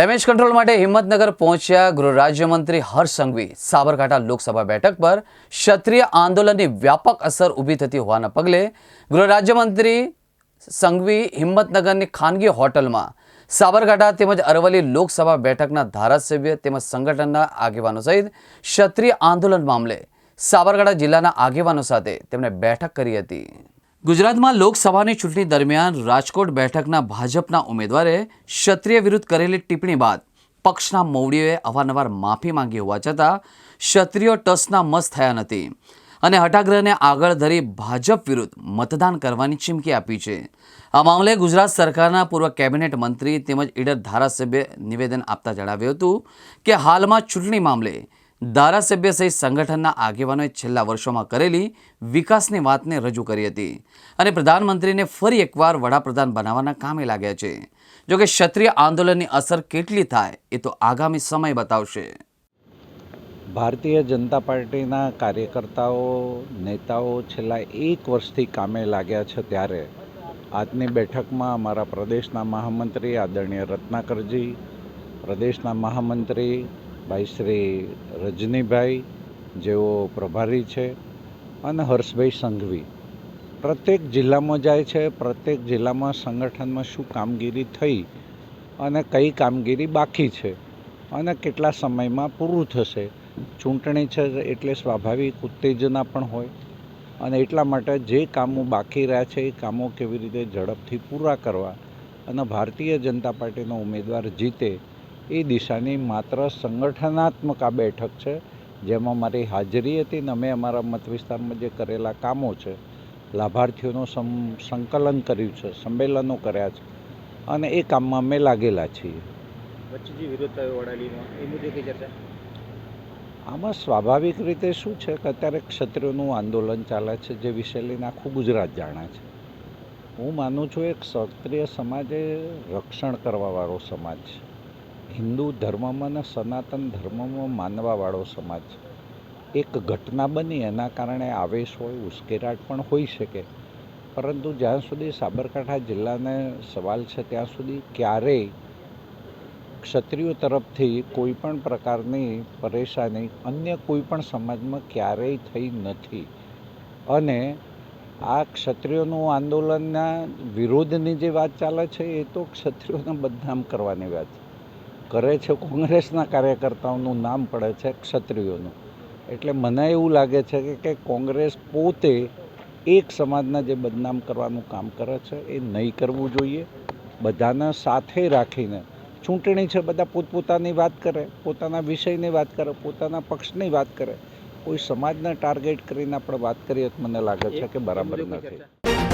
Damage control માટે હિંમતનગર પહોંચ્યા ગૃહ રાજ્યમંત્રી હર્ષ સંઘવી. સાબરકાંઠા લોકસભા બેઠક પર ક્ષત્રિય આંદોલનની વ્યાપક અસર ઊભી થતી હોવાના પગલે ગૃહ રાજ્યમંત્રી સંઘવી હિંમતનગરની ખાનગી હોટલમાં સાબરકાંઠા તેમજ અરવલ્લી લોકસભા બેઠકના ધારાસભ્ય તેમજ સંગઠનના આગેવાનો સહિત ક્ષત્રિય આંદોલન મામલે સાબરકાંઠા જિલ્લાના આગેવાનો સાથે તેમણે બેઠક કરી હતી. ગુજરાતમાં લોકસભાની ચૂંટણી દરમિયાન રાજકોટ બેઠકના ભાજપના ઉમેદવારે ક્ષત્રિય વિરુદ્ધ કરેલી ટિપ્પણી બાદ પક્ષના મોવડીઓએ અવારનવાર માફી માંગી હોવા છતાં ક્ષત્રિયો ટસના મસ થયા નથી અને હટાગ્રહને આગળ ધરી ભાજપ વિરુદ્ધ મતદાન કરવાની ચીમકી આપી છે. આ મામલે ગુજરાત સરકારના પૂર્વ કેબિનેટ મંત્રી તેમજ ઈડર ધારાસભ્ય નિવેદન આપતા જણાવ્યું હતું કે હાલમાં ચૂંટણી મામલે ધારાસભ્ય સહિત સંગઠનના આગેવાનોએ છેલ્લા વર્ષોમાં કરેલી વિકાસની વાતને રજૂ કરી હતી અને પ્રધાનમંત્રીને ફરી એકવાર વડાપ્રધાન બનાવવાના કામે લાગ્યા છે. જોકે ક્ષત્રિય આંદોલનની અસર કેટલી થાય એ તો આગામી સમય બતાવશે. ભારતીય જનતા પાર્ટીના કાર્યકર્તાઓ, નેતાઓ છેલ્લા એક વર્ષથી કામે લાગ્યા છે ત્યારે. આજની બેઠકમાં અમારા પ્રદેશના મહામંત્રી આદરણીય રત્નાકરજી, પ્રદેશના મહામંત્રી ભાઈ શ્રી રજનીભાઈ, જેઓ પ્રભારી છે, અને હર્ષભાઈ સંઘવી. પ્રત્યેક જિલ્લામાં જાય છે, પ્રત્યેક જિલ્લામાં સંગઠનમાં શું કામગીરી થઈ અને કઈ કામગીરી બાકી છે અને કેટલા સમયમાં પૂરું થશે. ચૂંટણી છે એટલે સ્વાભાવિક ઉત્તેજના પણ હોય અને એટલા માટે જે કામો બાકી રહ્યા છે એ કામો કેવી રીતે ઝડપથી પૂરા કરવા અને ભારતીય જનતા પાર્ટીનો ઉમેદવાર જીતે એ દિશાની માત્ર સંગઠનાત્મક આ બેઠક છે જેમાં મારી હાજરી હતી અને અમે અમારા મત વિસ્તારમાં જે કરેલા કામો છે લાભાર્થીઓનું સં સંકલન કર્યું છે સંમેલનો કર્યા છે અને એ કામમાં અમે લાગેલા છીએ. વચ્ચે જે વિરોધ થયો વડાલીમાં એ મુદ્દે કઈ ચર્ચા? આમાં સ્વાભાવિક રીતે શું છે કે અત્યારે ક્ષત્રિયોનું આંદોલન ચાલે છે જે વિષય લઈને આખું ગુજરાત જાણે છે. હું માનું છું એક ક્ષત્રિય સમાજ એ રક્ષણ કરવાવાળો સમાજ છે. હિન્દુ ધર્મમાં ને સનાતન ધર્મમાં માનવાવાળો સમાજ એક ઘટના બની, એના કારણે આવેશ હોય, ઉશ્કેરાટ પણ હોઈ શકે. પરંતુ જ્યાં સુધી સાબરકાંઠા જિલ્લાને સવાલ છે, ત્યાં સુધી ક્યારેય ક્ષત્રિયો તરફથી કોઈ પણ પ્રકારની પરેશાની અન્ય કોઈ પણ સમાજમાં ક્યારેય થઈ નથી. અને આ ક્ષત્રિયોનું આંદોલનના વિરોધની જે વાત ચાલે છે, એ તો ક્ષત્રિયોને બદનામ કરવાની વાત છે. કરે છે, કોંગ્રેસના કાર્યકર્તાઓનું નામ પડે છે ક્ષત્રિયોનું. એટલે મને એવું લાગે છે કે કે કોંગ્રેસ પોતે એક સમાજના જે બદનામ કરવાનું કામ કરે છે, એ નહીં કરવું જોઈએ. બધાને સાથે રાખીને ચૂંટણી છે, બધા પોતપોતાની વાત કરે, પોતાના વિષયની વાત કરે, પોતાના પક્ષની વાત કરે. કોઈ સમાજને ટાર્ગેટ કરીને આપણે વાત કરીએ તો મને લાગે છે કે બરાબર નથી?